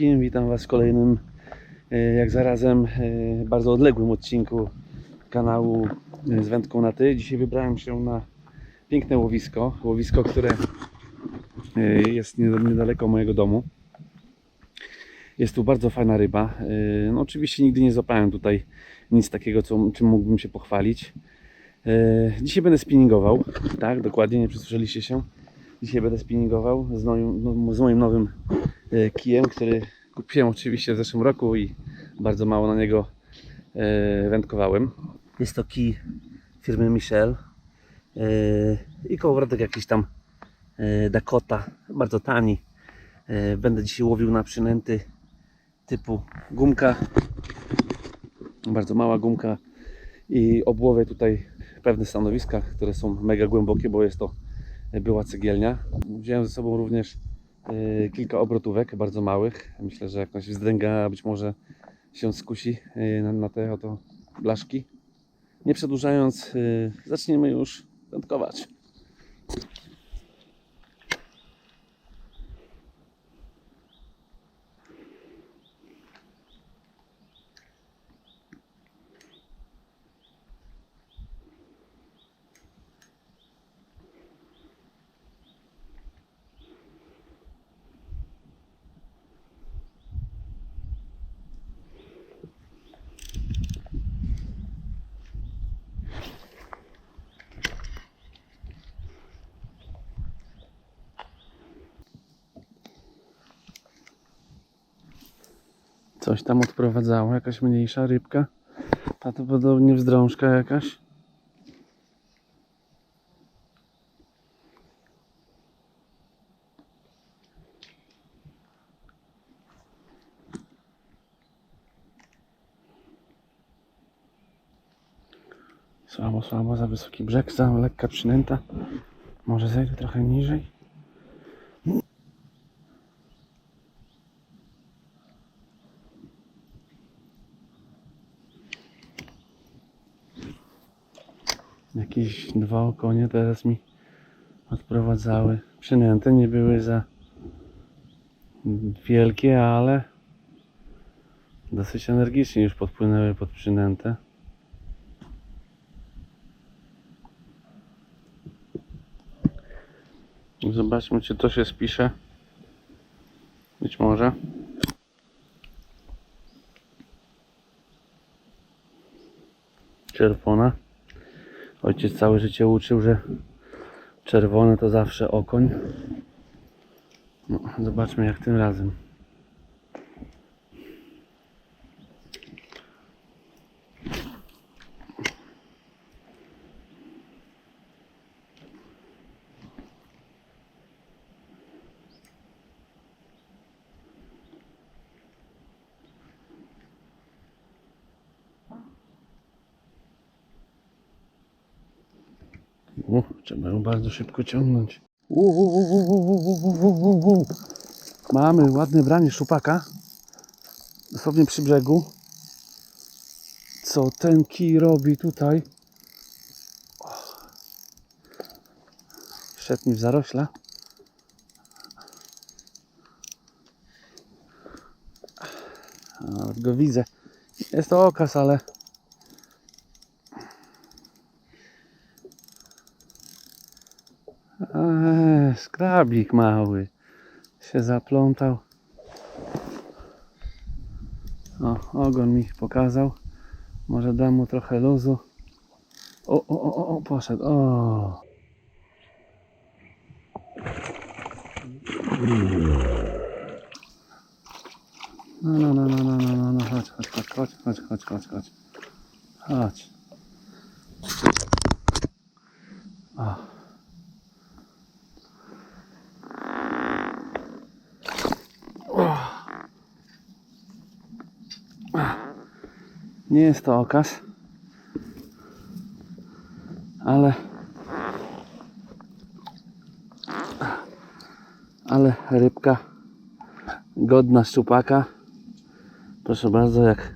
Wszystkim, witam Was w kolejnym, e, jak zarazem, e, bardzo odległym odcinku kanału e, z wędką na ty. Dzisiaj wybrałem się na piękne łowisko, łowisko, które jest nied- niedaleko mojego domu. Jest tu bardzo fajna ryba. No oczywiście nigdy nie złapałem tutaj nic takiego, co, czym mógłbym się pochwalić. Dzisiaj będę spinningował, tak, dokładnie, nie przesłyszeliście się. Dzisiaj będę spinningował z moim, no, z moim nowym kijem, który kupiłem oczywiście w zeszłym roku i bardzo mało na niego e, wędkowałem. Jest to kij firmy Michel e, i kołowrotek jakiś tam e, Dakota, bardzo tani. E, Będę dzisiaj łowił na przynęty typu gumka, bardzo mała gumka i obłowię tutaj pewne stanowiska, które są mega głębokie, bo jest to była cegielnia. Wziąłem ze sobą również e, kilka obrotówek, bardzo małych. Myślę, że jakąś wzdręga być może się skusi e, na, te oto blaszki. Nie przedłużając, e, zaczniemy już wędkować. Coś tam odprowadzało, jakaś mniejsza rybka. Prawdopodobnie wzdrążka jakaś. Słabo, słabo, za wysoki brzeg, za lekka przynęta. Może zejdę trochę niżej. Jakieś dwa okonie teraz mi odprowadzały. Przynęty nie były za wielkie, ale dosyć energicznie już podpłynęły pod przynętę. Zobaczmy, czy to się spisze. Być może. Czerwona. Ojciec całe życie uczył, że czerwone to zawsze okoń. No, zobaczmy jak tym razem. U, trzeba ją bardzo szybko ciągnąć. U, u, u, u, u, u, u. Mamy ładne branie szupaka. Dosłownie przy brzegu. Co ten kij robi tutaj? Wszedł mi w zarośla. Nawet go widzę. Jest to okaz, ale Skrabik mały się zaplątał. O, ogon mi pokazał. Może dam mu trochę luzu. O, o, o, o poszedł. O. No, no, no, no, no, no, no, no, chodź, chodź, chodź, chodź, chodź, chodź, chodź, chodź. Chodź. O. Nie jest to okaz, ale ale rybka godna szczupaka. Proszę bardzo, jak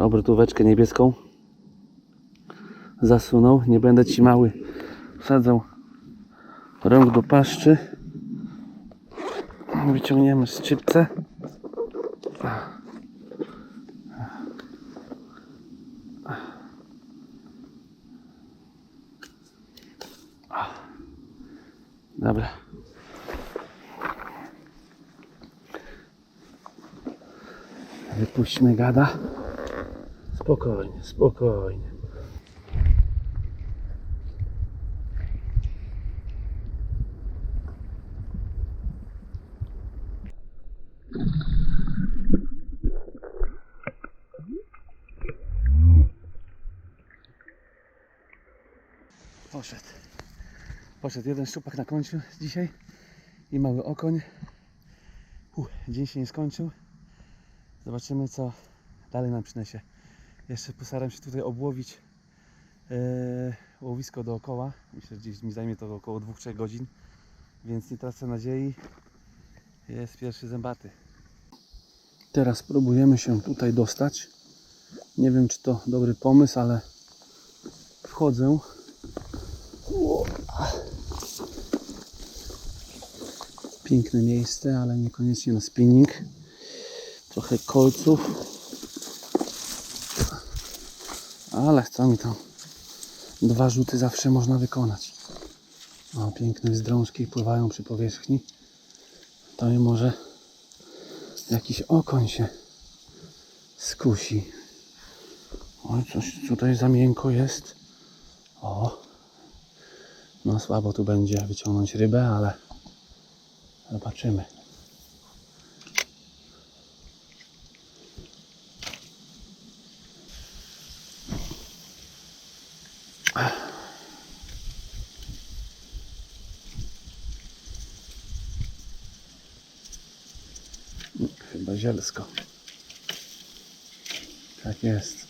obrotóweczkę niebieską zasunął. Nie będę ci mały wsadzał rąk do paszczy. Wyciągniemy szczypce. Dobra. Wypuśćmy gada. Spokojnie, spokojnie. Poszedł. Poszedł jeden szczupak na końcu dzisiaj i mały okoń. Dzień się nie skończył. Zobaczymy co dalej nam przyniesie. Jeszcze postaram się tutaj obłowić e, łowisko dookoła. Myślę, że gdzieś mi zajmie to około 2-3 godzin, więc nie tracę nadziei. Jest pierwszy zębaty. Teraz próbujemy się tutaj dostać. Nie wiem czy to dobry pomysł, ale wchodzę. Piękne miejsce, ale niekoniecznie na spinning. Trochę kolców. Ale co mi tam? Dwa rzuty zawsze można wykonać. O, piękne zdrążki pływają przy powierzchni. To mi może jakiś okoń się skusi. Oj, coś tutaj za miękko jest. O, no słabo tu będzie wyciągnąć rybę, ale zobaczymy. Chyba zielsko. Tak jest.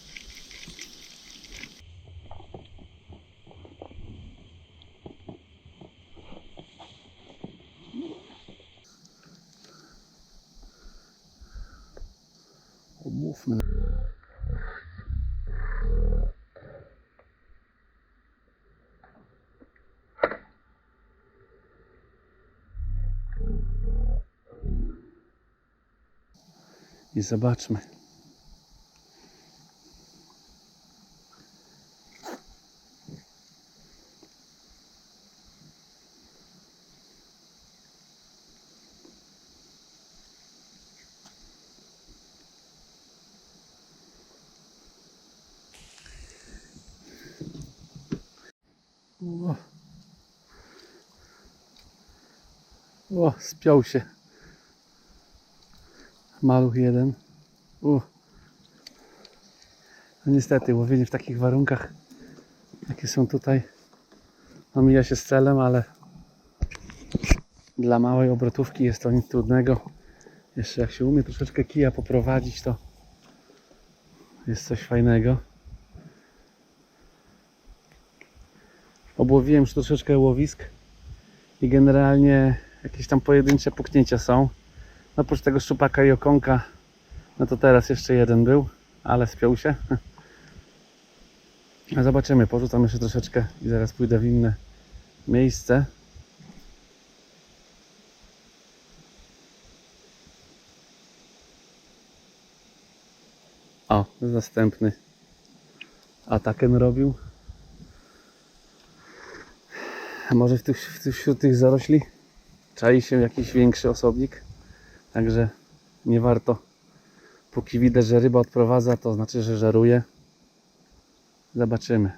I zobaczmy. O, o spiął się. Maluch jeden. U. No niestety, łowienie w takich warunkach, jakie są tutaj, no mija się z celem, ale dla małej obrotówki jest to nic trudnego. Jeszcze jak się umie troszeczkę kija poprowadzić, to jest coś fajnego. Obłowiłem już troszeczkę łowisk i generalnie jakieś tam pojedyncze puknięcia są. Oprócz tego szczupaka i okonka, no to teraz jeszcze jeden był, ale spiął się. Zobaczymy, porzucam jeszcze troszeczkę i zaraz pójdę w inne miejsce. O, następny ataken robił. Może w tych, wśród tych zarośli czai się jakiś większy osobnik. Także nie warto, póki widać, że ryba odprowadza, to znaczy, że żaruje. Zobaczymy.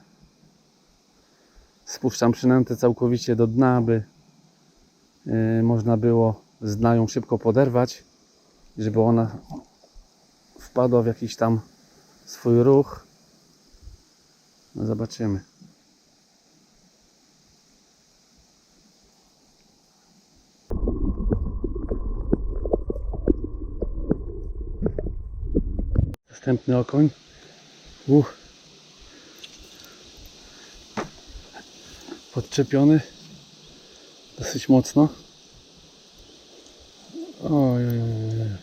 Spuszczam przynętę całkowicie do dna, aby yy, można było z dna ją szybko poderwać, żeby ona wpadła w jakiś tam swój ruch. No zobaczymy. Następny okoń. Uch. Podczepiony. Dosyć mocno. Oj, oj, oj.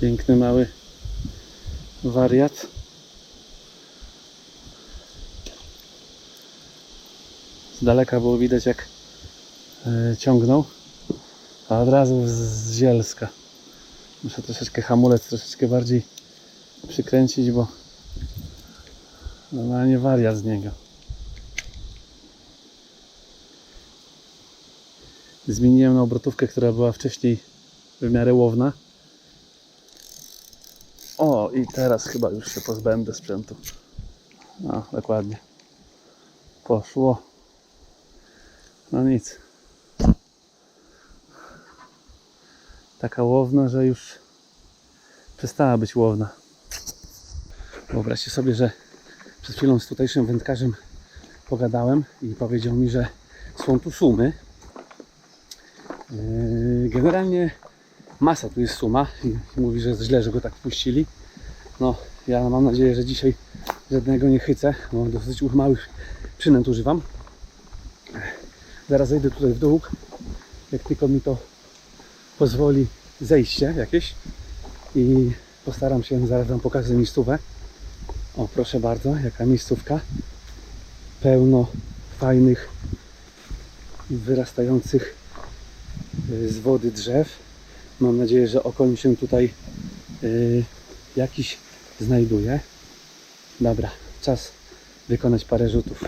Piękny mały wariat. Z daleka było widać jak e, ciągnął, a od razu z, zielska. Muszę troszeczkę hamulec troszeczkę bardziej przykręcić, bo normalnie wariat z niego. Zmieniłem na obrotówkę, która była wcześniej w miarę łowna. I teraz chyba już się pozbędę sprzętu. No, dokładnie. Poszło. No nic. Taka łowna, że już przestała być łowna. Wyobraźcie sobie, że przed chwilą z tutejszym wędkarzem pogadałem i powiedział mi, że są tu sumy. Yy, Generalnie masa tu jest suma i mówi, że jest źle, że go tak wpuścili. No, ja mam nadzieję, że dzisiaj żadnego nie chycę, bo dosyć małych przynęt używam. Zaraz zejdę tutaj w dół, jak tylko mi to pozwoli zejście jakieś i postaram się, zaraz Wam pokażę miejscówę. O, proszę bardzo, jaka miejscówka. Pełno fajnych, wyrastających y, z wody drzew. Mam nadzieję, że okoń się tutaj y, jakiś znajduje. Dobra, czas wykonać parę rzutów.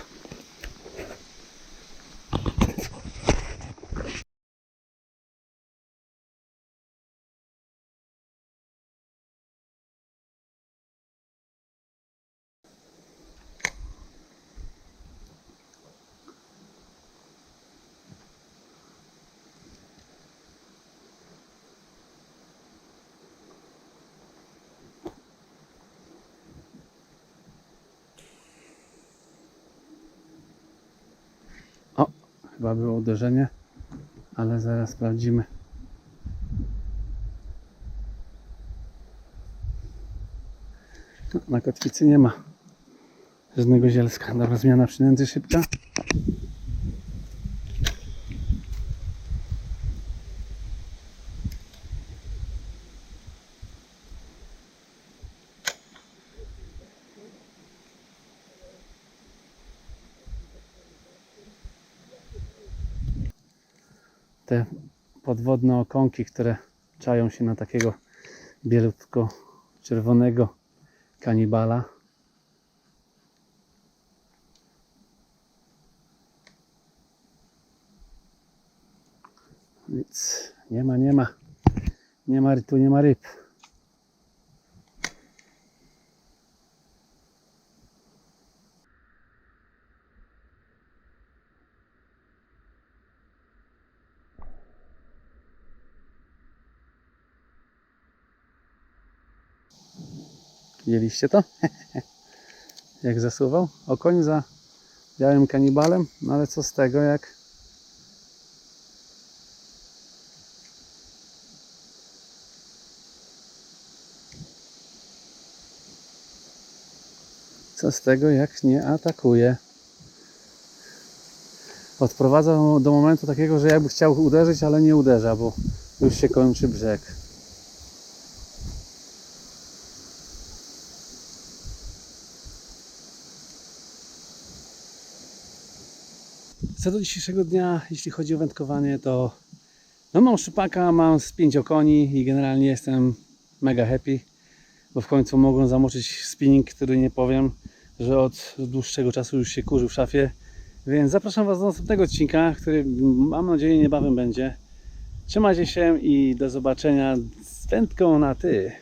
O, chyba było uderzenie, ale zaraz sprawdzimy. No, na kotwicy nie ma żadnego zielska. Dobra, zmiana przynęty szybka. Te podwodne okonki, które czają się na takiego bielutko czerwonego kanibala. Nic nie ma, nie ma. Nie ma, tu nie ma ryb. Widzieliście to? jak zasuwał? Okoń za białym kanibalem, no ale co z tego jak co z tego jak nie atakuje odprowadza do momentu takiego, że jakby chciał uderzyć, ale nie uderza, bo już się kończy brzeg Co do dzisiejszego dnia, jeśli chodzi o wędkowanie, to no mam szupaka, mam z okoni i generalnie jestem mega happy, bo w końcu mogłem zamoczyć spinning, który nie powiem, że od dłuższego czasu już się kurzył w szafie. Więc zapraszam Was do następnego odcinka, który mam nadzieję niebawem będzie. Trzymajcie się i do zobaczenia z wędką na ty.